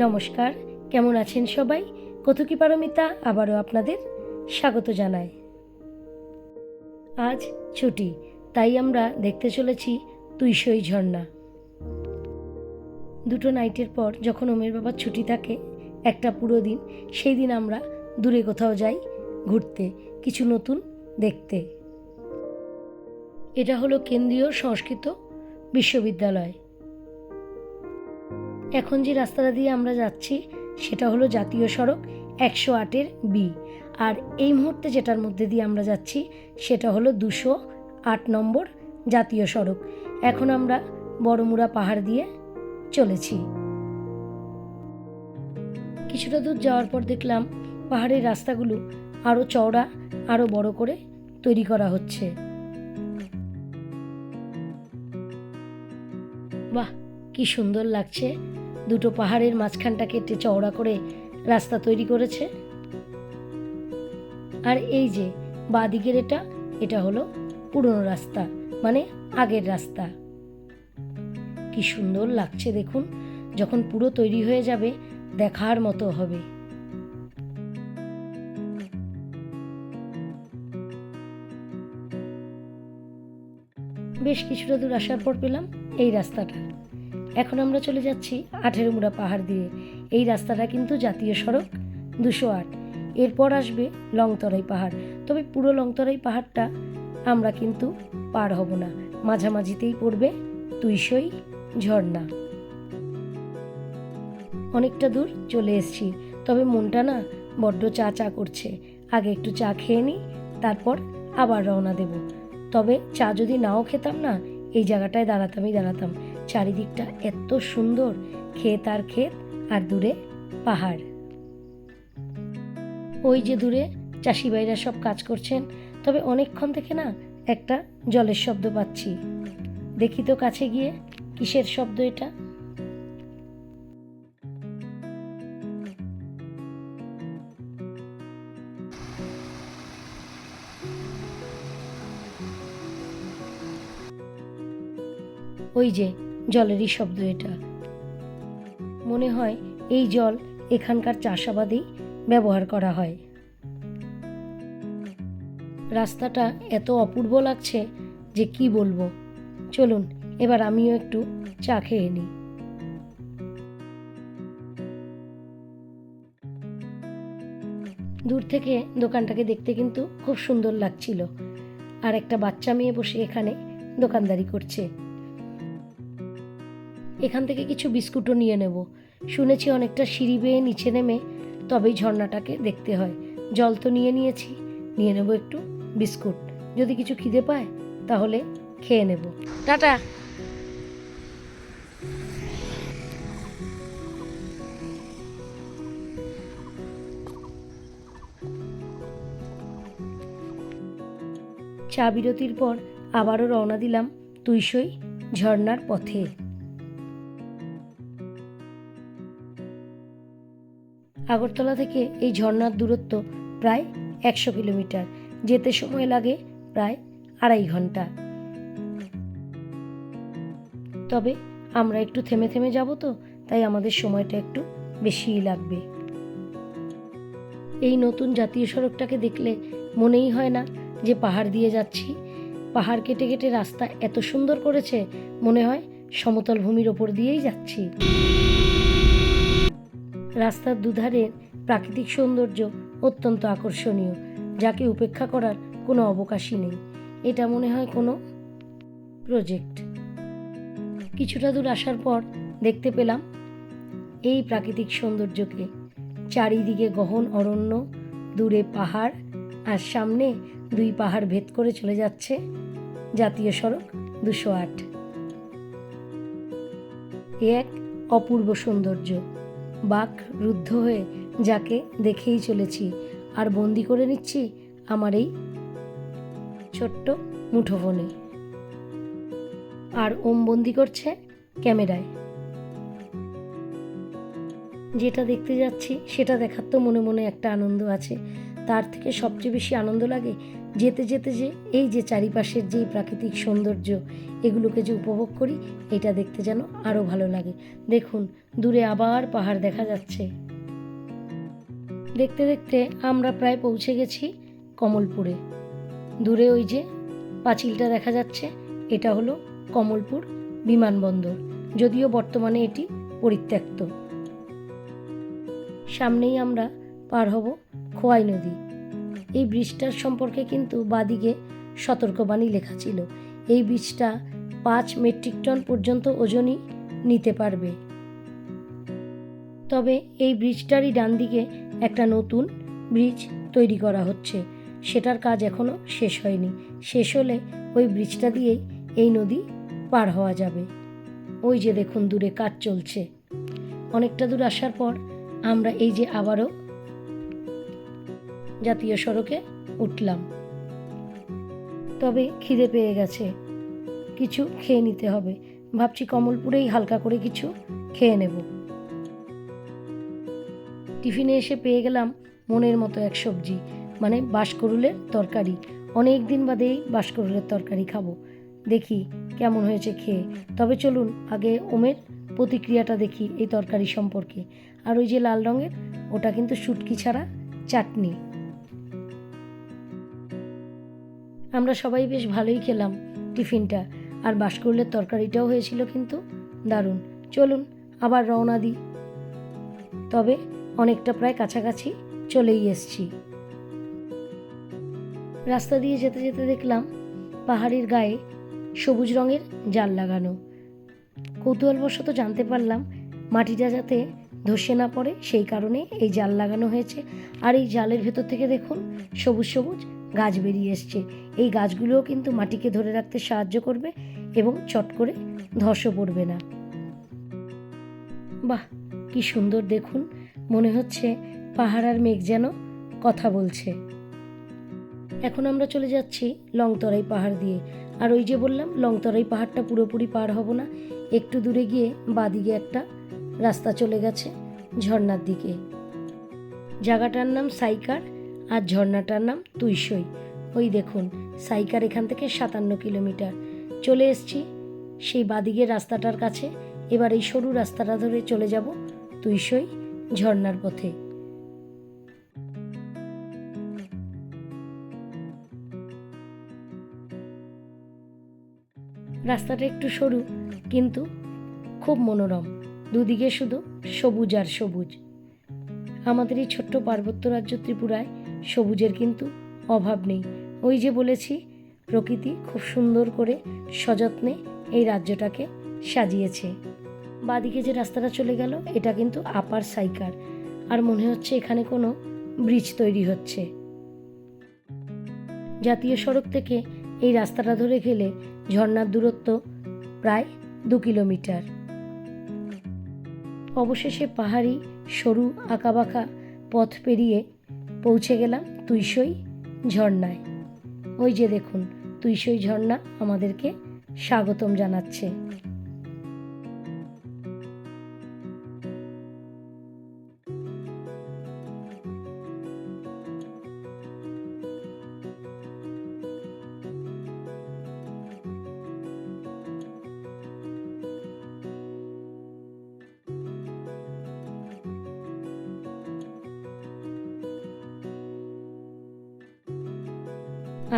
নমস্কার, কেমন আছেন সবাই? কতকি পারমিতা আবারও আপনাদের স্বাগত জানায় আজ ছুটি, তাই আমরা দেখতে চলেছি তুইসই ঝর্ণা। দুটো নাইটের পর যখন ওমের বাবার ছুটি থাকে, একটা পুরো দিন, সেই দিন আমরা দূরে কোথাও যাই ঘুরতে, কিছু নতুন দেখতে। এটা হলো কেন্দ্রীয় সংস্কৃত বিশ্ববিদ্যালয়। এখন যে রাস্তাটা দিয়ে আমরা যাচ্ছি, সেটা হলো জাতীয় সড়ক একশো আটের বি আর এই মুহূর্তে যেটার মধ্যে দিয়ে আমরা যাচ্ছি, সেটা হলো দুশো আট নম্বর জাতীয় সড়ক। এখন আমরা বড়মুড়া পাহাড় দিয়ে চলেছি। কিছুটা দূর যাওয়ার পর দেখলাম, পাহাড়ের রাস্তাগুলো আরও চওড়া আরও বড় করে তৈরি করা হচ্ছে। বাহ, কি সুন্দর লাগছে। দুটো পাহাড়ের মাঝখানটা কেটে চওড়া করে রাস্তা তৈরি করেছে। আর এই যে বাদিকের এটা এটা হলো পুরনো রাস্তা মানে আগের রাস্তা। কি সুন্দর লাগছে দেখুন, যখন পুরো তৈরি হয়ে যাবে, দেখার মতো হবে। বেশ কিছুটা দূর আসার পর পেলাম এই রাস্তাটা। এখন আমরা চলে যাচ্ছি আঠেরো মুড়া পাহাড় দিয়ে। এই রাস্তাটা কিন্তু জাতীয় সড়ক, দুশো আট। এরপর আসবে লংতরাই পাহাড়। তবে পুরো লংতরাই পাহাড়টা আমরা কিন্তু পার হব না। মাঝামাঝিতেই পড়বে তুইসই ঝর্ণা। অনেকটা দূর চলে এসেছি। তবে মনটা না বড্ড চা চা করছে। আগে একটু চা খেয়ে নিই তারপর আবার রওনা দেব। তবে চা যদি নাও খেতাম না, এই জায়গাটায় দাঁড়াতামই দাঁড়াতাম। চারিদিকটা এত সুন্দর, ক্ষেত আর ক্ষেত, আর দূরে পাহাড়। ওই যে দূরে চাষি ভাইরা সব কাজ করছেন, তবে অনেকক্ষণ থেকে না একটা জলের শব্দ পাচ্ছি। দেখি তো কাছে গিয়ে কিসের শব্দ এটা? ওই যে জলেরই শব্দ এটা। মনে হয় এই জল এখানকার চাষাবাদেই ব্যবহার করা হয়। রাস্তাটা এত অপূর্ব লাগছে যে কি বলব? চলুন, এবার আমিও একটু চা খেয়ে নিই। দূর থেকে দোকানটাকে দেখতে কিন্তু খুব সুন্দর লাগছিল। আর একটা বাচ্চা মেয়ে বসে এখানে দোকানদারি করছে। এখান থেকে কিছু বিস্কুটও নিয়ে নেব। শুনেছি অনেকটা সিঁড়ি বেয়ে নিচে নেমে তবেই ঝর্ণাটাকে দেখতে হয়। জল তো নিয়ে নিয়েছি নিয়ে নেব একটু বিস্কুট। যদি কিছু খিদে পায় তাহলে খেয়ে নেব। টাটা। চা বিরতির পর আবারও রওনা দিলাম তুইসই ঝর্ণার পথে। আগরতলা থেকে এই ঝর্ণার দূরত্ব প্রায় একশো কিলোমিটার। যেতে সময় লাগে প্রায় আড়াই ঘণ্টা। তবে আমরা একটু থেমে থেমে যাব তো, তাই আমাদের সময়টা একটু বেশিই লাগবে। এই নতুন জাতীয় সড়কটাকে দেখলে মনেই হয় না যে পাহাড় দিয়ে যাচ্ছি। পাহাড় কেটে কেটে রাস্তা এত সুন্দর করেছে, মনে হয় সমতল ভূমির ওপর দিয়েই যাচ্ছি। রাস্তার দুধারে প্রাকৃতিক সৌন্দর্য অত্যন্ত আকর্ষণীয়, যাকে উপেক্ষা করার কোনো অবকাশই নেই। এটা মনে হয় কোনো প্রজেক্ট। কিছুটা দূর আসার পর দেখতে পেলাম, এই প্রাকৃতিক সৌন্দর্যকে চারিদিকে গহন অরণ্য, দূরে পাহাড়, আর সামনে দুই পাহাড় ভেদ করে চলে যাচ্ছে জাতীয় সড়ক দুশো আট। এক অপূর্ব সৌন্দর্য। বাঘ রুদ্ধ হয়ে যাকে দেখেই চলেছি। আর বন্দি করে নিচ্ছি আমার এই ছোট্ট মুঠোফোনে। আর ওম বন্দি করছে ক্যামেরায়। যেটা দেখতে যাচ্ছি, সেটা দেখার তো মনে মনে একটা আনন্দ আছে। তার থেকে সবচেয়ে বেশি আনন্দ লাগে যেতে যেতে যে এই যে চারিপাশের যে প্রাকৃতিক সৌন্দর্য এগুলোকে যে উপভোগ করি, এটা দেখতে যেন আরও ভালো লাগে। দেখুন, দূরে আবার পাহাড় দেখা যাচ্ছে। দেখতে দেখতে আমরা প্রায় পৌঁছে গেছি কমলপুরে। দূরে ওই যে পাঁচিলটা দেখা যাচ্ছে, এটা হলো কমলপুর বিমানবন্দর, যদিও বর্তমানে এটি পরিত্যক্ত। সামনেই আমরা পার হব খোয়াই নদী। এই ব্রিজটার সম্পর্কে কিন্তু বাদিকে সতর্কবাণী লেখা ছিল। এই ব্রিজটা পাঁচ মেট্রিক টন পর্যন্ত ওজনই নিতে পারবে। তবে এই ব্রিজটারই ডান দিকে একটা নতুন ব্রিজ তৈরি করা হচ্ছে। সেটার কাজ এখনও শেষ হয়নি। শেষ হলে ওই ব্রিজটা দিয়েই এই নদী পার হওয়া যাবে। ওই যে দেখুন, দূরে কাজ চলছে। অনেকটা দূর আসার পর আমরা এই যে আবারও জাতীয় সড়কে উঠলাম। তবে খিদে পেয়ে গেছে। কিছু খেয়ে নিতে হবে। ভাবছি কমলপুরেই হালকা করে কিছু খেয়ে নেব। টিফিনে এসে পেয়ে গেলাম মনের মতো এক সবজি মানে বাঁশকরুলের তরকারি। অনেক দিন বাদেই বাঁশকরুলের তরকারি খাব। দেখি কেমন হয়েছে খেয়ে। তবে চলুন, আগে ওমের প্রতিক্রিয়াটা দেখি এই তরকারি সম্পর্কে। আর ওই যে লাল রঙের, ওটা কিন্তু শুটকি ছাড়া চাটনি। আমরা সবাই বেশ ভালোই খেলাম টিফিনটা। আর বাঁশকরুলের তরকারিটাও হয়েছিল কিন্তু দারুণ। চলুন, আবার রওনা দিই। তবে অনেকটা প্রায় কাছাকাছি চলেই এসছি। রাস্তা দিয়ে যেতে যেতে দেখলাম পাহাড়ের গায়ে সবুজ রঙের জাল লাগানো। কৌতূহলবশত জানতে পারলাম মাটিটা যাতে ধসে না পড়ে, সেই কারণে এই জাল লাগানো হয়েছে। আর এই জালের ভেতর থেকে দেখুন সবুজ সবুজ গাছ বেরিয়ে এসছে। এই গাছগুলোও কিন্তু মাটিকে ধরে রাখতে সাহায্য করবে এবং চট করে ধসও পড়বে না। বাহ, কি সুন্দর দেখুন। মনে হচ্ছে পাহাড় আর মেঘ যেন কথা বলছে। এখন আমরা চলে যাচ্ছি লংতরাই পাহাড় দিয়ে। আর ওই যে বললাম, লংতরাই পাহাড়টা পুরোপুরি পার হব না। একটু দূরে গিয়ে বাদিকে একটা রাস্তা চলে গেছে ঝর্ণার দিকে। জায়গাটার নাম সাইকার আর ঝর্ণাটার নাম তুইসই ওই দেখুন, সাইকার এখান থেকে সাতান্ন কিলোমিটার। চলে এসছি, সেই বাদিকের রাস্তাটার কাছে। এবার এই সরু রাস্তাটা ধরে চলে যাব তুইসই ঝর্ণার পথে। রাস্তাটা একটু সরু, কিন্তু খুব মনোরম। দুদিকে শুধু সবুজ আর সবুজ। আমাদের এই ছোট্ট পার্বত্য রাজ্য ত্রিপুরায় সবুজের কিন্তু অভাব নেই। ওই যে বলেছি, প্রকৃতি খুব সুন্দর করে সযত্নে এই রাজ্যটাকে সাজিয়েছে। বাদিকে যে রাস্তাটা চলে গেল, এটা কিন্তু আপার সাইকার। আর মনে হচ্ছে এখানে কোনো ব্রিজ তৈরি হচ্ছে। জাতীয় সড়ক থেকে এই রাস্তাটা ধরে গেলে ঝর্ণার দূরত্ব প্রায় দু কিলোমিটার। অবশেষে পাহাড়ি, সরু, আঁকাবাঁকা পথ পেরিয়ে পৌঁছে গেলাম তুইসই ঝর্ণায়। ওই যে দেখুন তুইসই ঝর্ণা আমাদেরকে স্বাগতম জানাচ্ছে।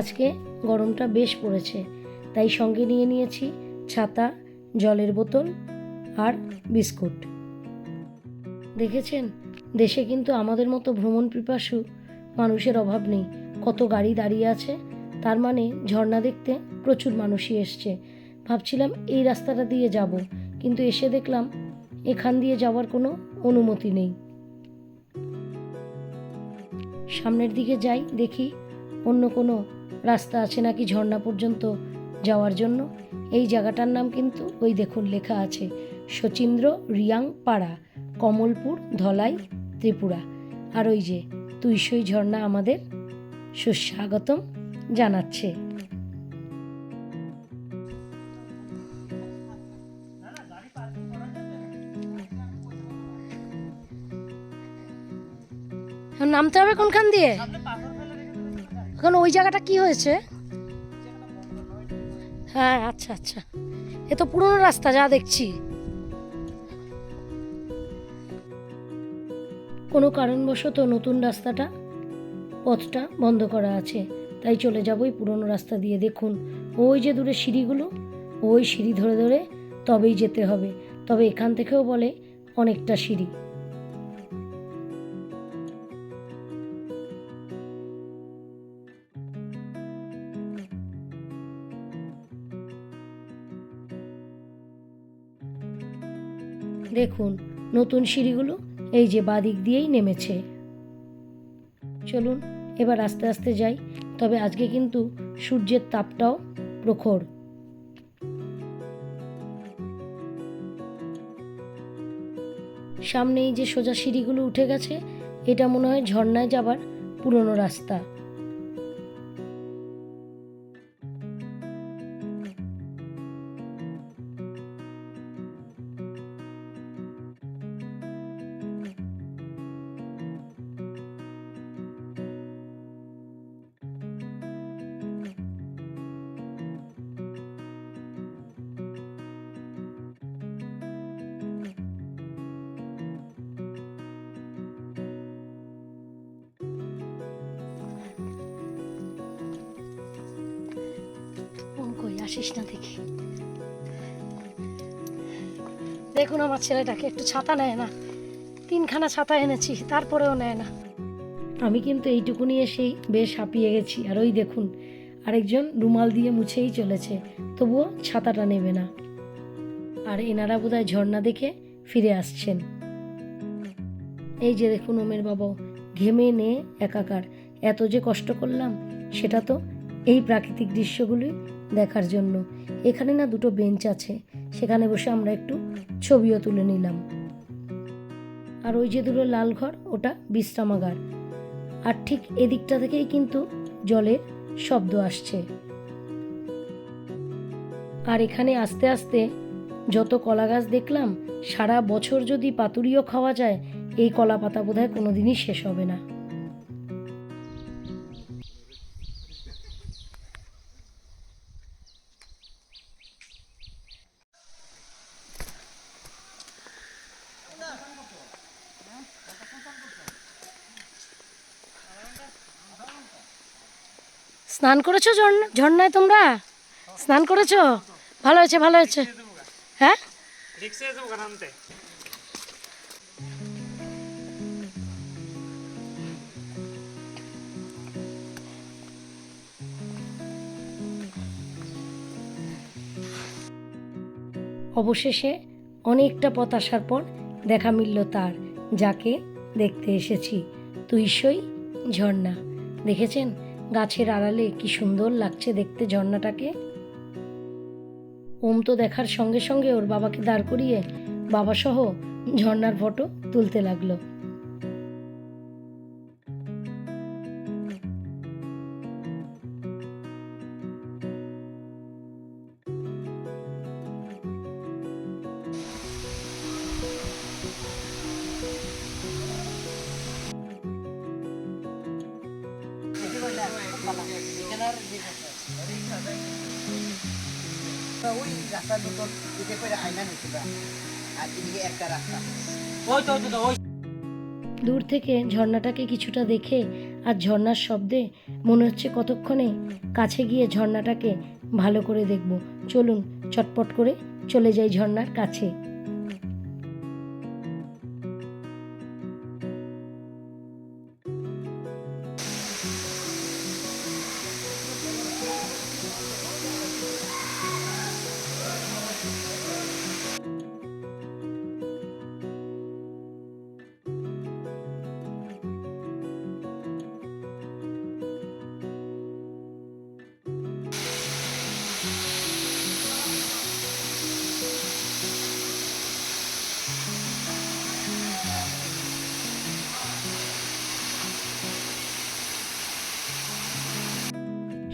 আজকে গরমটা বেশ পড়েছে, তাই সঙ্গে নিয়ে নিয়েছি ছাতা, জলের বোতল আর বিস্কুট। দেখেছেন? দেশে কিন্তু আমাদের মতো ভ্রমণ পিপাসু মানুষের অভাব নেই। কত গাড়ি দাঁড়িয়ে আছে, তার মানে ঝর্ণা দেখতে প্রচুর মানুষই এসছে। ভাবছিলাম এই রাস্তাটা দিয়ে যাব, কিন্তু এসে দেখলাম এখান দিয়ে যাওয়ার কোনো অনুমতি নেই। সামনের দিকে যাই, দেখি অন্য কোনো রাস্তা আছে নাকি ঝর্ণা পর্যন্ত যাওয়ার জন্য? এই জায়গাটার নাম কিন্তু ওই দেখুন লেখা আছে, শচীন্দ্র রিয়াং পাড়া, কমলপুর, ধলাই, ত্রিপুরা। আর ওই যে তুইসই ঝর্ণা আমাদের সুস্বাগতম জানাচ্ছে। নামতে হবে কোনখান দিয়ে? এখন ওই জায়গাটা কি হয়েছে? হ্যাঁ আচ্ছা আচ্ছা। এ তো পুরনো রাস্তা, যা দেখছি। কোনো কারণবশত নতুন রাস্তাটা, পথটা বন্ধ করা আছে। তাই চলে যাব ওই পুরনো রাস্তা দিয়ে। দেখুন, ওই যে দূরে সিঁড়িগুলো, ওই সিঁড়ি ধরে ধরে তবেই যেতে হবে। তবে এখান থেকেও বলে অনেকটা সিঁড়ি। দেখুন, নতুন সিঁড়িগুলো এই যে বাদিক দিয়েই নেমেছে। চলুন, এবার আস্তে আস্তে যাই, তবে আজকে কিন্তু সূর্যের তাপটাও প্রখর। সামনে এই যে সোজা সিঁড়িগুলো উঠে গেছে, এটা মনে হয় ঝর্ণায় যাবার পুরনো রাস্তা। আসিস না দেখি। দেখুন আমার ছেলেটাকে, একটু ছাতা নেয় না। তিনখানা ছাতা এনেছি, তারপরেও নেয় না। আমি কিন্তু এইটুকুনি এসেই বেশ হাঁপিয়ে গেছি। আর ওই দেখুন, আরেকজন রুমাল দিয়ে মুছেই চলেছে, তবুও ছাতাটা নেবে না। আর এনারা বোধহয় ঝর্ণা দেখে ফিরে আসছেন। এই যে দেখুন ওমের বাবাও ঘেমে নে একাকার। এত যে কষ্ট করলাম, সেটা তো এই প্রাকৃতিক দৃশ্যগুলি দেখার জন্য। এখানে না দুটো বেঞ্চ আছে। সেখানে বসে আমরা একটু ছবিও তুলে নিলাম। আর ওই যে দুটো লাল ঘর, ওটা বিশ্রামাগার। আর ঠিক এদিকটা থেকেই কিন্তু জলের শব্দ আসছে। আর এখানে আস্তে আস্তে যত কলা গাছ দেখলাম, সারা বছর যদি পাতুরিও খাওয়া যায়, এই কলা পাতা বোধহয় কোনোদিনই শেষ হবে না। স্নান করেছ ঝর্ণা, ঝর্ণায় তোমরা? স্নান করেছ? ভালো হয়েছে ভালো হয়েছে। হ্যাঁ? অবশেষে অনেকটা পথ আসার পর দেখা মিলল তার, যাকে দেখতে এসেছি। তুইসই ঝর্ণা, দেখেছেন? গাছের আড়ালে কি সুন্দর লাগছে দেখতে ঝর্ণাটাকে? ওম তো দেখার সঙ্গে সঙ্গে ওর বাবাকে দাঁড় করিয়ে বাবাসহ ঝর্ণার ফটো তুলতে লাগল। ওই রাস্তা দুটো দিকে করে আয়না আর এদিকে একটা রাস্তা। ওই তো ওই। দূর থেকে ঝর্ণাটাকে কিছুটা দেখে আর ঝর্ণার শব্দে মনে হচ্ছে কতক্ষণে কাছে গিয়ে ঝর্ণাটাকে ভালো করে দেখব। চলুন চটপট করে চলে যাই ঝর্ণার কাছে।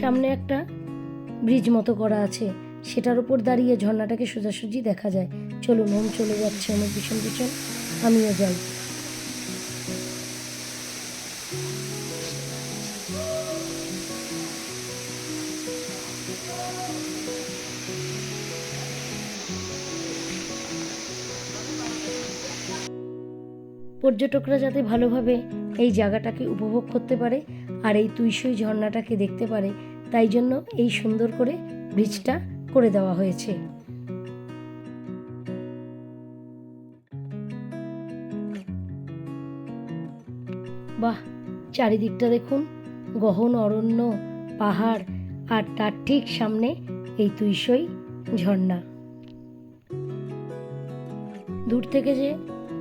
সামনে একটা ব্রিজ মতো করা আছে। সেটার উপর দাঁড়িয়ে ঝর্ণাটাকে সোজাসুজি দেখা যায়। চলুন, ওম চলে যাচ্ছে আমার ভীষণ ভীষণ। আমিও যাই। পর্যটকরা যাতে ভালোভাবে এই জায়গাটাকে উপভোগ করতে পারে আর এই তুইসই ঝর্ণাটাকে দেখতে পারে, তাই জন্য এই সুন্দর করে ব্রিজটা করে দেওয়া হয়েছে। বাহ, চারিদিকটা দেখুন, গহন, অরণ্য, পাহাড়, আর তার ঠিক সামনে এই তুইসই ঝর্ণা। দূর থেকে যে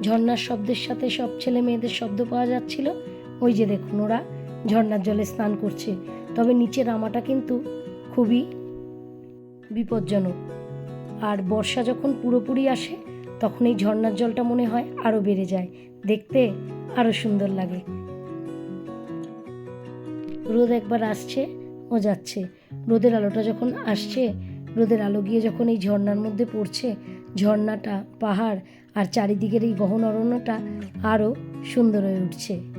ঝর্ণার শব্দের সাথে সব ছেলে মেয়েদের শব্দ পাওয়া যাচ্ছিল, ওই যে দেখুন ওরা ঝর্ণার জলে স্নান করছে। তবে নিচে নামাটা কিন্তু খুবই বিপজ্জনক। আর বর্ষা যখন পুরোপুরি আসে, তখন এই ঝর্ণার জলটা মনে হয় আরও বেড়ে যায়। দেখতে আরও সুন্দর লাগে। রোদ একবার আসছে ও যাচ্ছে। রোদের আলোটা যখন আসছে, রোদের আলো গিয়ে যখন এই ঝর্ণার মধ্যে পড়ছে, ঝর্ণাটা, পাহাড় আর চারিদিকের এই গহন অরণ্যটা আরও সুন্দর হয়ে উঠছে।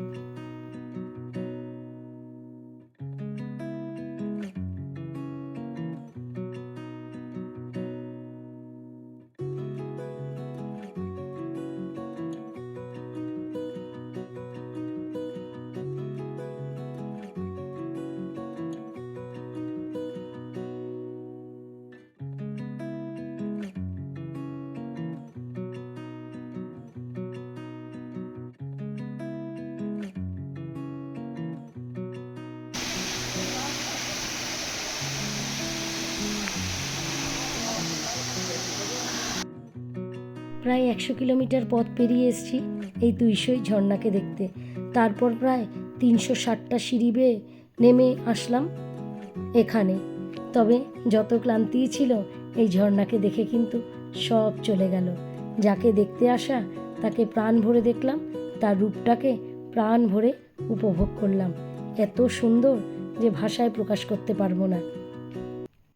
প্রায় একশো কিলোমিটার পথ পেরিয়ে এসেছি এই দুইশোই ঝর্ণাকে দেখতে। তারপর প্রায় তিনশো ষাটটা সিঁড়ি বেয়ে নেমে আসলাম এখানে। তবে যত ক্লান্তিই ছিল, এই ঝর্ণাকে দেখে কিন্তু সব চলে গেল। যাকে দেখতে আসা, তাকে প্রাণ ভরে দেখলাম, তার রূপটাকে প্রাণ ভরে উপভোগ করলাম। এত সুন্দর যে ভাষায় প্রকাশ করতে পারব না।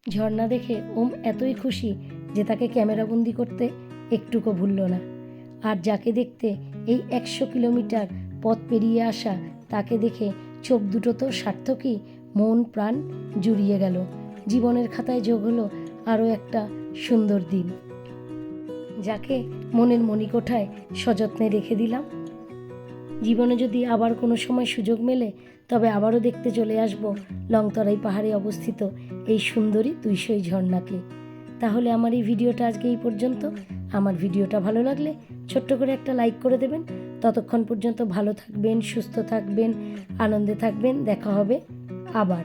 ঝর্ণা দেখে ওম এতই খুশি যে তাকে ক্যামেরাবন্দি করতে একটুকু ভুলল না। আর যাকে দেখতে এই একশো কিলোমিটার পথ পেরিয়ে আসা, তাকে দেখে চোখ দুটো তো সার্থকই, মন প্রাণ জুড়িয়ে গেল। জীবনের খাতায় যোগ হলো আরও একটা সুন্দর দিন। যাকে মনের মণিকোঠায় সযত্নে রেখে দিলাম। জীবনে যদি আবার কোনো সময় সুযোগ মেলে, তবে আবারও দেখতে চলে আসব লংতরাই পাহাড়ে অবস্থিত এই সুন্দরী তুইসই ঝর্ণাকে। তাহলে আমার এই ভিডিওটা আজকে এই পর্যন্ত। আমার ভিডিওটা ভালো লাগলে ছোট্ট করে একটা লাইক করে দেবেন। ততক্ষণ পর্যন্ত ভালো থাকবেন, সুস্থ থাকবেন, আনন্দে থাকবেন। দেখা হবে আবার।